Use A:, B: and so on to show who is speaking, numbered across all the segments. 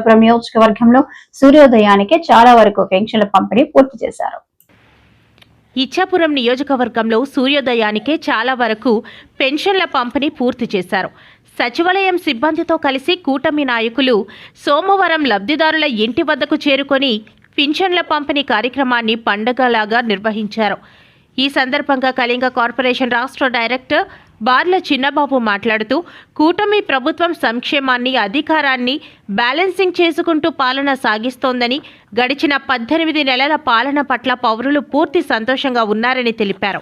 A: ఇచ్చాపురం నియోజకవర్గంలో సూర్యోదయానికి చాలా వరకు పెన్షన్ల పంపిణీ పూర్తి చేశారు.
B: ఇచ్చాపురం నియోజకవర్గంలో సూర్యోదయానికే చాలా వరకు పెన్షన్ల పంపిణీ పూర్తి చేశారు. సచివాలయం సిబ్బందితో కలిసి కూటమి నాయకులు సోమవారం లబ్ధిదారుల ఇంటి వద్దకు చేరుకొని పింఛన్ల పంపిణీ కార్యక్రమాన్ని పండగలాగా నిర్వహించారు. ఈ సందర్భంగా కళింగ కార్పొరేషన్ రాష్ట్ర డైరెక్టర్ బార్ల చిన్నబాబు మాట్లాడుతూ కూటమి ప్రభుత్వం సంక్షేమాన్ని అధికారాన్ని బ్యాలెన్సింగ్ చేసుకుంటూ పాలన సాగిస్తోందని గడిచిన పద్దెనిమిది నెలల పాలన పట్ల పౌరులు పూర్తి సంతోషంగా ఉన్నారని తెలిపారు.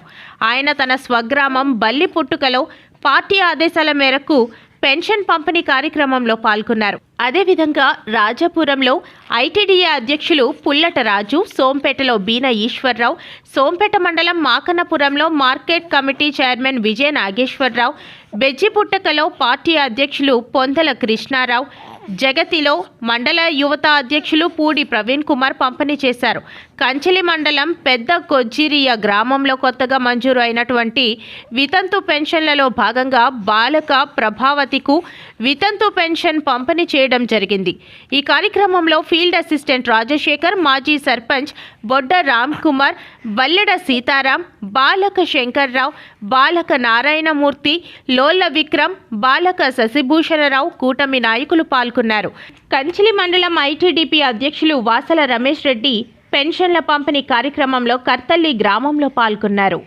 B: ఆయన తన స్వగ్రామం బల్లి పుట్టుకలో పార్టీ ఆదేశాల మేరకు పెన్షన్ పంపిణీ కార్యక్రమంలో పాల్గొన్నారు. అదేవిధంగా రాజాపురంలో ఐటీడీఏ అధ్యక్షులు పుల్లట రాజు సోంపేటలో బీన ఈశ్వర్రావు సోంపేట మండలం మాకన్నపురంలో market committee chairman Vijaya Nageswararao బెజ్జిపుట్టకలో party అధ్యక్షులు పొందల కృష్ణారావు జగతిలో మండల యువత అధ్యక్షులు పూడి ప్రవీణ్ కుమార్ పంపిణీ చేశారు. కంచిలి మండలం పెద్ద కొజ్జిరియ గ్రామంలో కొత్తగా మంజూరు అయినటువంటి వితంతు పెన్షన్లలో భాగంగా బాలక ప్రభావతికు వితంతు పెన్షన్ పంపిణీ చేయడం జరిగింది. ఈ కార్యక్రమంలో ఫీల్డ్ అసిస్టెంట్ రాజశేఖర్ మాజీ సర్పంచ్ బొడ్డ రామ్ కుమార్ బల్లెడ సీతారాం బాలక శంకర్రావు బాలక నారాయణమూర్తి లోల్ల విక్రమ్ బాలక శశిభూషణరావు కూటమి నాయకులు పాల్గొన్నారు. పాల్గొన్నారు కంచిలి మండలం ఐటీడీపీ అధ్యక్షులు వాసల రమేష్ రెడ్డి పెన్షన్ల పంపిణీ కార్యక్రమంలో కర్తల్లి గ్రామంలో పాల్గొన్నారు.